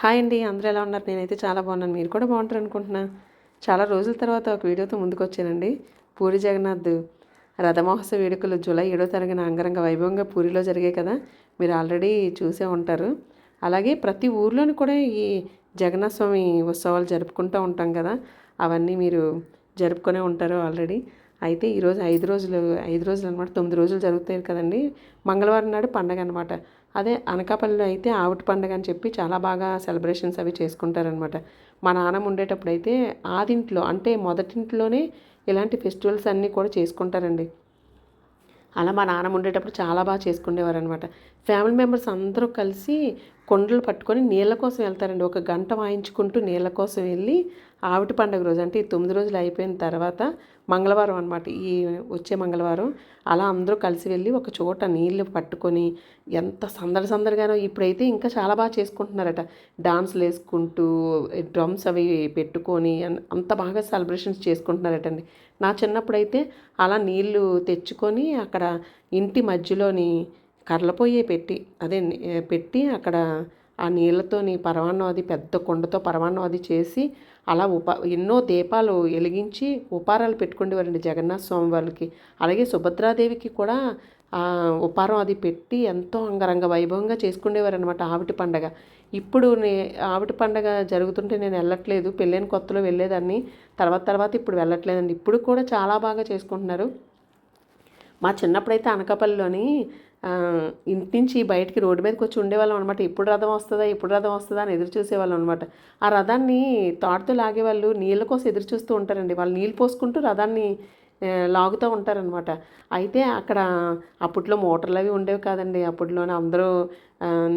Hi అండి అందరూ ఎలా ఉన్నారు? నేనైతే చాలా బాగున్నాను. మీరు కూడా బాగుంటారు అనుకుంటున్నా. చాలా రోజుల తర్వాత ఒక వీడియోతో ముందుకు వచ్చానండి పూరి జగన్నాథ్ రథమహోత్సవ వేడుకలు జూలై ఏడో తరగన అంగరంగ వైభవంగా పూరిలో జరిగాయి కదా. మీరు ఆల్రెడీ చూసే ఉంటారు. అలాగే ప్రతి ఊర్లోని కూడా ఈ జగన్నాథ స్వామి ఉత్సవాలు జరుపుకుంటూ ఉంటాం కదా. అవన్నీ మీరు జరుపుకునే ఉంటారు ఆల్రెడీ. అయితే ఈరోజు ఐదు రోజులు ఐదు రోజులు అనమాట తొమ్మిది రోజులు జరుగుతాయి కదండి. మంగళవారం నాడు పండగ అనమాట అదే అనకాపల్లిలో అయితే ఆవిటి పండగ అని చెప్పి చాలా బాగా సెలబ్రేషన్స్ అవి చేసుకుంటారనమాట మా నాన్నమ్మ ఉండేటప్పుడు అయితే ఆదింట్లో అంటే మొదటింట్లోనే ఇలాంటి ఫెస్టివల్స్ అన్నీ కూడా చేసుకుంటారండి. అలా మా నాన్నమ్మ ఉండేటప్పుడు చాలా బాగా చేసుకునేవారు అనమాట ఫ్యామిలీ మెంబర్స్ అందరూ కలిసి కొండలు పట్టుకొని నీళ్ళ కోసం వెళ్తారండి. ఒక గంట వాయించుకుంటూ నీళ్ళ కోసం వెళ్ళి ఆవిటి పండుగ రోజు అంటే ఈ తొమ్మిది రోజులు అయిపోయిన తర్వాత మంగళవారం అనమాట ఈ వచ్చే మంగళవారం అలా అందరూ కలిసి వెళ్ళి ఒక చోట నీళ్ళు పట్టుకొని ఎంత సందడి సందడిగానో ఇప్పుడైతే ఇంకా చాలా బాగా చేసుకుంటున్నారట. డాన్స్లు వేసుకుంటూ డ్రమ్స్ అవి పెట్టుకొని అంత బాగా సెలబ్రేషన్స్ చేసుకుంటున్నారటండి. నా చిన్నప్పుడైతే అలా నీళ్ళు తెచ్చుకొని అక్కడ ఇంటి మధ్యలోని కర్రల పెట్టి అదే పెట్టి అక్కడ ఆ నీళ్ళతోని పరమాన్నం అది పెద్ద కొండతో పరమాన్నం అది చేసి అలా ఉప ఎన్నో దీపాలు వెలిగించి ఉపారాలు పెట్టుకునేవారండి జగన్నాథ స్వామి వాళ్ళకి అలాగే సుభద్రాదేవికి కూడా ఉపారం అది పెట్టి ఎంతో అంగరంగ వైభవంగా చేసుకునేవారు అనమాట ఆవిటి పండగ. ఇప్పుడు నే ఆవిటి పండగ జరుగుతుంటే నేను వెళ్ళట్లేదు పెళ్ళైన కొత్తలో వెళ్ళేదాన్ని తర్వాత తర్వాత ఇప్పుడు వెళ్ళట్లేదండి. ఇప్పుడు కూడా చాలా బాగా చేసుకుంటున్నారు. మా చిన్నప్పుడైతే అనకాపల్లిలోని ఇంటి నుంచి బయటికి రోడ్డు మీదకి వచ్చి ఉండేవాళ్ళం అనమాట ఎప్పుడు రథం వస్తుందా ఎప్పుడు రథం వస్తుందా అని ఎదురు చూసేవాళ్ళం అనమాట ఆ రథాన్ని తాడుతూ లాగేవాళ్ళు నీళ్ళ కోసం ఎదురు చూస్తూ ఉంటారండి. వాళ్ళు నీళ్ళు పోసుకుంటూ రథాన్ని లాగుతూ ఉంటారనమాట అయితే అక్కడ అప్పట్లో మోటార్లు అవి ఉండేవి కాదండి. అప్పట్లోనే అందరూ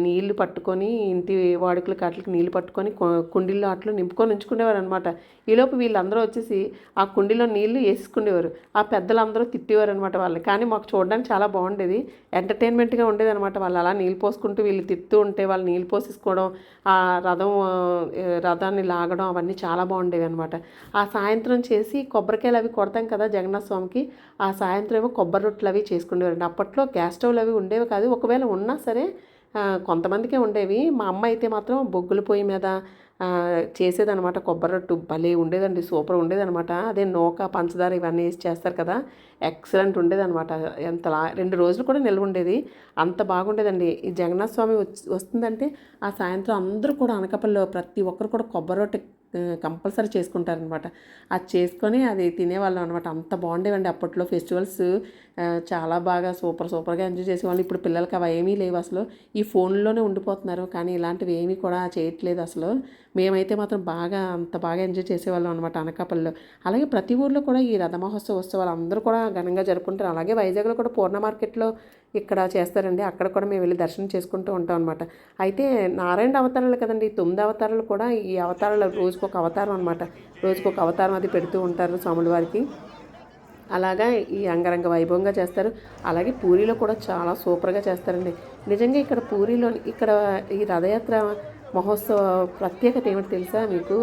నీళ్ళు పట్టుకొని ఇంటి వాడుకలు కాట్లకి నీళ్ళు పట్టుకొని కుండీల్లో అట్లు నింపుకొని ఉంచుకునేవారు అనమాట ఈలోపు వీళ్ళందరూ వచ్చేసి ఆ కుండీలో నీళ్ళు వేసుకునేవారు ఆ పెద్దలందరూ తిట్టేవారు అనమాట వాళ్ళని. కానీ మాకు చూడడానికి చాలా బాగుండేది. ఎంటర్టైన్మెంట్గా ఉండేది అనమాట వాళ్ళు. అలా నీళ్ళు పోసుకుంటూ వీళ్ళు తిట్టు ఉంటే వాళ్ళు నీళ్ళు పోసేసుకోవడం ఆ రథం రథాన్ని లాగడం అవన్నీ చాలా బాగుండేవి అనమాట ఆ సాయంత్రం చేసి కొబ్బరికాయలు అవి కొడతాం కదా జగన్నాథ స్వామికి ఆ సాయంత్రం ఏమో కొబ్బరి రొట్టెలు అవి చేసుకునేవారండి. అప్పట్లో గ్యాస్ స్టవ్లు అవి ఉండేవి కాదు. ఒకవేళ ఉన్నా సరే కొంతమందికే ఉండేవి. మా అమ్మ అయితే మాత్రం బొగ్గుల పొయ్యి మీద చేసేదనమాట కొబ్బరి రొట్టు భలే ఉండేదండి. సూపర్ ఉండేదనమాట అదే నూక పంచదార ఇవన్నీ వేసి చేస్తారు కదా. ఎక్సలెంట్ ఉండేదనమాట ఎంత రెండు రోజులు కూడా నిల్వ ఉండేది. అంత బాగుండేదండి. ఈ జగన్నాథ స్వామి వస్తుందంటే ఆ సాయంత్రం అందరూ కూడా అనకాపల్లిలో ప్రతి ఒక్కరు కూడా కొబ్బరి రొట్టె కంపల్సరీ చేసుకుంటారనమాట. అది చేసుకొని అది తినేవాళ్ళం అనమాట. అంత బాగుండేవండి అప్పట్లో ఫెస్టివల్స్. చాలా బాగా సూపర్ సూపర్గా ఎంజాయ్ చేసేవాళ్ళు. ఇప్పుడు పిల్లలకి అవి ఏమీ లేవు అసలు. ఈ ఫోన్లోనే ఉండిపోతున్నారు. కానీ ఇలాంటివి ఏమీ కూడా చేయట్లేదు అసలు. మేమైతే మాత్రం బాగా అంత బాగా ఎంజాయ్ చేసేవాళ్ళం అనమాట అనకాపల్లిలో. అలాగే ప్రతి ఊర్లో కూడా ఈ రథ మహోత్సవ ఉత్సవాలు అందరూ కూడా ఘనంగా జరుపుకుంటారు. అలాగే వైజాగ్లో కూడా పూర్ణ మార్కెట్లో ఇక్కడ చేస్తారండి. అక్కడ కూడా మేము వెళ్ళి దర్శనం చేసుకుంటూ ఉంటాం అనమాట. అయితే నారాయణ అవతారాలు కదండి. తొమ్మిది అవతారాలు కూడా ఈ అవతారాలు రోజుకు ఒక అవతారం అనమాట రోజుకు ఒక అవతారం అది పెడుతూ ఉంటారు స్వాముల వారికి అలాగా ఈ అంగరంగ వైభవంగా చేస్తారు. అలాగే పూరిలో కూడా చాలా సూపర్గా చేస్తారండి. నిజంగా ఇక్కడ పూరిలో ఇక్కడ ఈ రథయాత్ర మహోత్సవ ప్రత్యేకత ఏమిటి తెలుసా మీకు?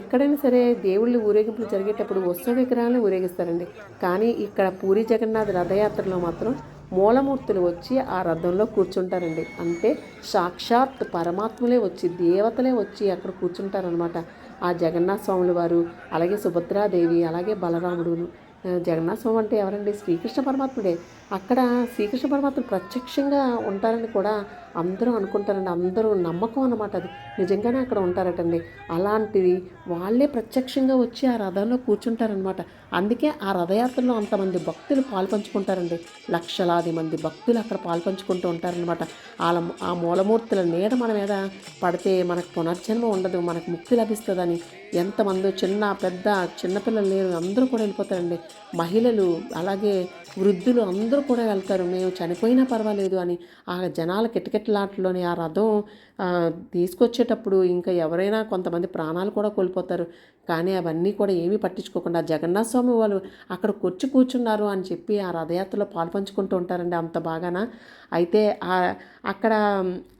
ఎక్కడైనా సరే దేవుళ్ళు ఊరేగింపులు జరిగేటప్పుడు ఉత్సవ విగ్రహాలను ఊరేగిస్తారండి. కానీ ఇక్కడ పూరి జగన్నాథ్ రథయాత్రలో మాత్రం మూలమూర్తులు వచ్చి ఆ రథంలో కూర్చుంటారండి. అంటే సాక్షాత్ పరమాత్ములే వచ్చి దేవతలే వచ్చి అక్కడ కూర్చుంటారనమాట ఆ జగన్నాథ స్వాముల వారు అలాగే సుభద్రాదేవి అలాగే బలరాముడు జగన్నాథ స్వామి అంటే ఎవరండి? శ్రీకృష్ణ పరమాత్ముడే. అక్కడ శ్రీకృష్ణ పరమాత్మ ప్రత్యక్షంగా ఉంటారని కూడా అందరూ అనుకుంటారండి. అందరూ నమ్మకం అనమాట అది. నిజంగానే అక్కడ ఉంటారటండి. అలాంటిది వాళ్ళే ప్రత్యక్షంగా వచ్చి ఆ రథంలో కూర్చుంటారనమాట అందుకే ఆ రథయాత్రలో అంతమంది భక్తులు పాల్పంచుకుంటారండి. లక్షలాది మంది భక్తులు అక్కడ పాల్పంచుకుంటూ ఉంటారనమాట వాళ్ళ ఆ మూలమూర్తుల నీడ మన మీద పడితే మనకు పునర్జన్మ ఉండదు మనకు ముక్తి లభిస్తుందని. ఎంతమందో చిన్న పెద్ద చిన్నపిల్లలు లేరు అందరూ కూడా వెళ్ళిపోతారండి. మహిళలు అలాగే వృద్ధులు అందరూ కూడా వెళ్తారు. మేము చనిపోయినా పర్వాలేదు అని ఆ జనాల కిటకిటలాటలోని ఆ రథం తీసుకొచ్చేటప్పుడు ఇంకా ఎవరైనా కొంతమంది ప్రాణాలు కూడా కోల్పోతారు. కానీ అవన్నీ కూడా ఏమీ పట్టించుకోకుండా జగన్నాథ స్వామి వాళ్ళు అక్కడ కూర్చు కూర్చున్నారు అని చెప్పి ఆ రథయాత్రలో పాల్పంచుకుంటూ ఉంటారండి అంత బాగాన. అయితే అక్కడ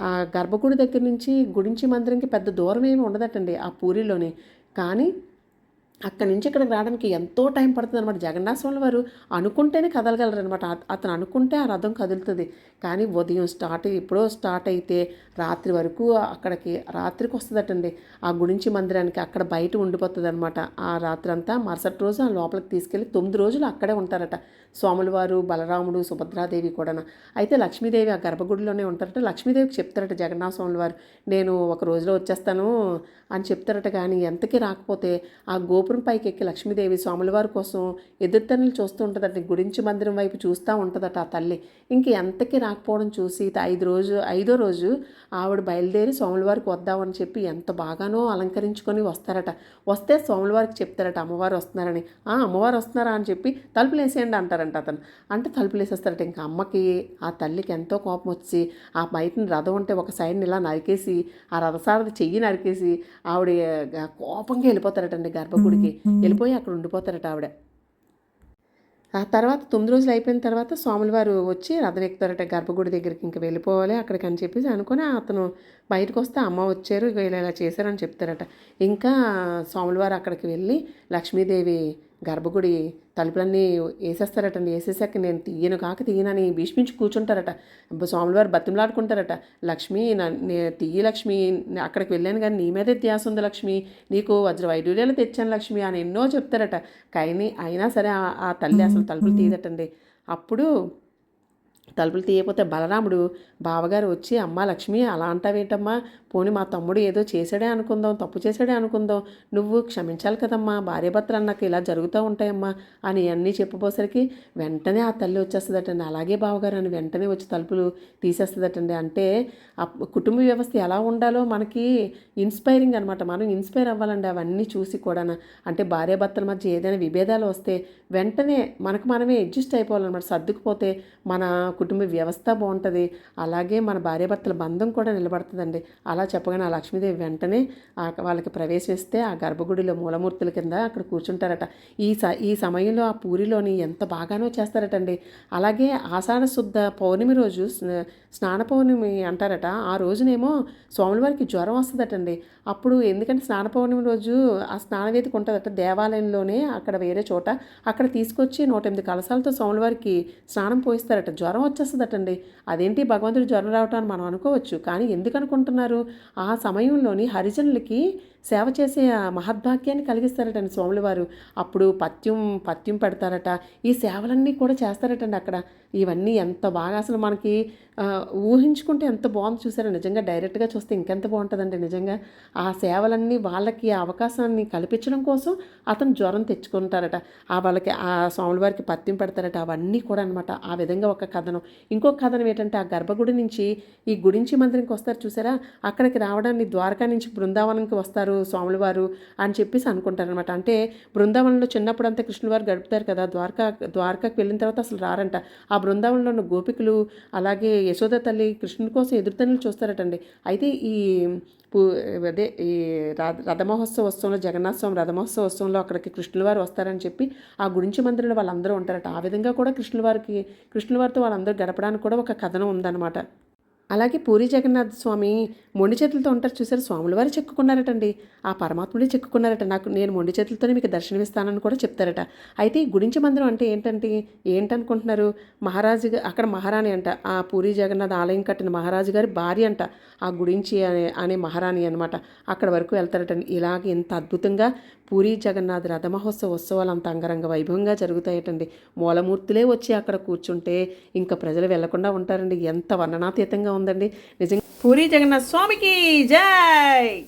ఆ గర్భగుడి దగ్గర నుంచి గుడించి మందిరంకి పెద్ద దూరం ఏమి ఉండదటండి ఆ పూరిలోని. కానీ అక్కడి నుంచి ఇక్కడికి రావడానికి ఎంతో టైం పడుతుంది అనమాట జగన్నాథ స్వామి వారు అనుకుంటేనే కదలగలరు అనమాట అతను అనుకుంటే ఆ రథం కదులుతుంది. కానీ ఉదయం స్టార్ట్ ఎప్పుడో స్టార్ట్ అయితే రాత్రి వరకు అక్కడికి రాత్రికి వస్తుందటండి. ఆ గుడించి మందిరానికి అక్కడ బయట ఉండిపోతుంది అనమాట ఆ రాత్రి అంతా మరుసటి రోజు ఆ లోపలికి తీసుకెళ్ళి తొమ్మిది రోజులు అక్కడే ఉంటారట. స్వాములవారు బలరాముడు సుభద్రాదేవి కూడా అయితే లక్ష్మీదేవి ఆ గర్భగుడిలోనే ఉంటారట. లక్ష్మీదేవికి చెప్తారట జగన్నాథ స్వాముల వారు నేను ఒక రోజులో వచ్చేస్తాను అని చెప్తారట. కానీ ఎంతకీ రాకపోతే ఆ గోపురం పైకి ఎక్కి లక్ష్మీదేవి స్వాముల వారి కోసం ఎదురుతన్నులు చూస్తూ ఉంటుందట. గుడించి మందిరం వైపు చూస్తూ ఉంటుందట ఆ తల్లి. ఇంక ఎంతకీ రాకపోవడం చూసి ఐదు రోజు ఐదో రోజు ఆవిడ బయలుదేరి స్వాముల వారికి వద్దామని చెప్పి ఎంత బాగానో అలంకరించుకొని వస్తారట. వస్తే స్వాముల వారికి చెప్తారట అమ్మవారు వస్తున్నారని. ఆ అమ్మవారు వస్తున్నారా? అని చెప్పి తలుపులు వేసేయండి అంటారంట అతను. అంటే తలుపులు వేసేస్తారట. ఇంకా అమ్మకి ఆ తల్లికి ఎంతో కోపం వచ్చి ఆ బయటని రథం ఉంటే ఒక సైడ్ని ఇలా నరికేసి ఆ రథసారథి చెయ్యి నరికేసి ఆవిడ కోపంగా వెళ్ళిపోతారటండి గర్భగుడికి. వెళ్ళిపోయి అక్కడ ఉండిపోతారట ఆవిడ. ఆ తర్వాత తొమ్మిది రోజులు అయిపోయిన తర్వాత స్వాముల వారు వచ్చి రథం ఎక్కుతారట గర్భగుడి దగ్గరికి ఇంకా వెళ్ళిపోవాలి అక్కడికి అని చెప్పేసి అనుకుని అతను బయటకు వస్తే అమ్మ వచ్చారు ఇలా ఇలా చేశారని చెప్తారట. ఇంకా స్వాముల వారు అక్కడికి వెళ్ళి లక్ష్మీదేవి గర్భగుడి తలుపులన్నీ వేసేస్తారటండి. వేసేసాక నేను తీయను కాక తీయనని భీష్మించి కూర్చుంటారట. స్వాముల వారు బతిమలాడుకుంటారట. లక్ష్మి తీయి లక్ష్మి అక్కడికి వెళ్ళాను కానీ నీ మీదే ధ్యాస ఉంది లక్ష్మి. నీకు వజ్ర వైడూర్యాలు తెచ్చాను లక్ష్మి అని ఎన్నో చెప్తారట. కానీ అయినా సరే ఆ- ఆ తల్లి అసలు తలుపులు తీయదటండి. అప్పుడు తలుపులు తీయకపోతే బలరాముడు బావగారు వచ్చి అమ్మ లక్ష్మి అలా అంటావేంటమ్మా? పోని మా తమ్ముడు ఏదో చేశాడే అనుకుందాం తప్పు చేశాడే అనుకుందాం. నువ్వు క్షమించాలి కదమ్మా. భార్యభర్తలు అన్నాక ఇలా జరుగుతూ ఉంటాయమ్మా అని అన్నీ చెప్పబోసరికి వెంటనే ఆ తల్లి వచ్చేస్తుందటండి. అలాగే బావగారు అని వెంటనే వచ్చి తలుపులు తీసేస్తుందటండి. అంటే ఆ కుటుంబ వ్యవస్థ ఎలా ఉండాలో మనకి ఇన్స్పైరింగ్ అనమాట మనం ఇన్స్పైర్ అవ్వాలండి అవన్నీ చూసి కూడా అంటే భార్యాభర్తల మధ్య ఏదైనా విభేదాలు వస్తే వెంటనే మనకు మనమే అడ్జస్ట్ అయిపోవాలన్నమాట. సర్దుకుపోతే మన కుటుంబ వ్యవస్థ బాగుంటుంది. అలాగే మన భార్యాభర్తల బంధం కూడా నిలబడుతుందండి. అలా చెప్పగానే ఆ లక్ష్మీదేవి వెంటనే వాళ్ళకి ప్రవేశిస్తే ఆ గర్భగుడిలో మూలమూర్తుల కింద అక్కడ కూర్చుంటారట. ఈ స ఈ సమయంలో ఆ పూరిలోని ఎంత బాగానో చేస్తారటండి. అలాగే ఆషాఢ శుద్ధ పౌర్ణమి రోజు స్నాన పౌర్ణమి అంటారట. ఆ రోజునేమో స్వాముల వారికి జ్వరం వస్తుందటండి. అప్పుడు ఎందుకంటే స్నాన పౌర్ణమి రోజు ఆ స్నానవేదిక ఉంటుందట. దేవాలయంలోనే అక్కడ వేరే చోట అక్కడ తీసుకొచ్చి నూట ఎనిమిది కలశాలతో స్వాములవారికి స్నానం పోయిస్తారట. జ్వరం వచ్చేస్తుందటండి. అదేంటి భగవంతుడు జ్వరం రావటం అని మనం అనుకోవచ్చు. కానీ ఎందుకు అనుకుంటున్నారు? ఆ సమయంలోని హరిజనులకి సేవ చేసే ఆ మహద్భాగ్యాన్ని కలిగిస్తారటండి స్వాముల వారు అప్పుడు పత్యం పత్యం పెడతారట. ఈ సేవలన్నీ కూడా చేస్తారటండి అక్కడ. ఇవన్నీ ఎంత బాగా అసలు మనకి ఊహించుకుంటే ఎంత బాగుంది చూసారా? నిజంగా డైరెక్ట్గా చూస్తే ఇంకెంత బాగుంటుందండి నిజంగా. ఆ సేవలన్నీ వాళ్ళకి ఆ అవకాశాన్ని కల్పించడం కోసం అతను జ్వరం తెచ్చుకుంటారట. ఆ వాళ్ళకి ఆ స్వాముల వారికి పత్యం పెడతారట. అవన్నీ కూడా అనమాట ఆ విధంగా ఒక కథనం. ఇంకొక కథనం ఏంటంటే ఆ గర్భగుడి నుంచి ఈ గుడించి మందిరంకి వస్తారు చూసారా? అక్కడికి రావడానికి ద్వారకా నుంచి బృందావనంకి వస్తారు. స్వాముల వారు అని చెప్పేసి అనుకుంటారనమాట అంటే బృందావనంలో చిన్నప్పుడు అంతా కృష్ణుల వారు గడుపుతారు కదా ద్వారకా ద్వారకాకి వెళ్ళిన తర్వాత అసలు రారంట. ఆ బృందావనంలో ఉన్న గోపికలు అలాగే యశోద తల్లి కృష్ణుని కోసం ఎదురుతన్నులు చూస్తారటండి. అయితే ఈ పూ అదే ఈ రథ రథమహోత్సవ ఉత్సవంలో జగన్నాథ స్వామి రథమహోత్సవ ఉత్సవంలో అక్కడికి కృష్ణుల వారు వస్తారని చెప్పి ఆ గురించి మందిరంలో వాళ్ళందరూ ఉంటారట. ఆ విధంగా కూడా కృష్ణుల వారికి కృష్ణుల వారితో వాళ్ళందరూ గడపడానికి కూడా ఒక కథనం ఉందన్నమాట. అలాగే పూరి జగన్నాథ స్వామి మొండి చేతులతో ఉంటారు చూసారు? స్వాముల వారు చెక్కుకున్నారటండి. ఆ పరమాత్ముడే చెక్కుకున్నారట. నాకు నేను మొండి చేతులతోనే మీకు దర్శనమిస్తానని కూడా చెప్తారట. అయితే ఈ గుడించి మందిరం అంటే ఏంటంటే ఏంటనుకుంటున్నారు? మహారాజు అక్కడ మహారాణి అంట. ఆ పూరి జగన్నాథ్ ఆలయం కట్టిన మహారాజు గారి భార్య అంట. ఆ గుడించి అనే అనే మహారాణి అనమాట అక్కడ వరకు వెళ్తారటండి. ఇలాగ ఇంత అద్భుతంగా పూరి జగన్నాథ్ రథమహోత్సవ ఉత్సవాలు అంత అంగరంగ వైభవంగా జరుగుతాయటండి. మూలమూర్తులే వచ్చి అక్కడ కూర్చుంటే ఇంకా ప్రజలు వెళ్ళకుండా ఉంటారండి. ఎంత వర్ణనాతీతంగా ఉందండి. నిజంగా పూరి జగన్నాథ్ స్వామికి జై!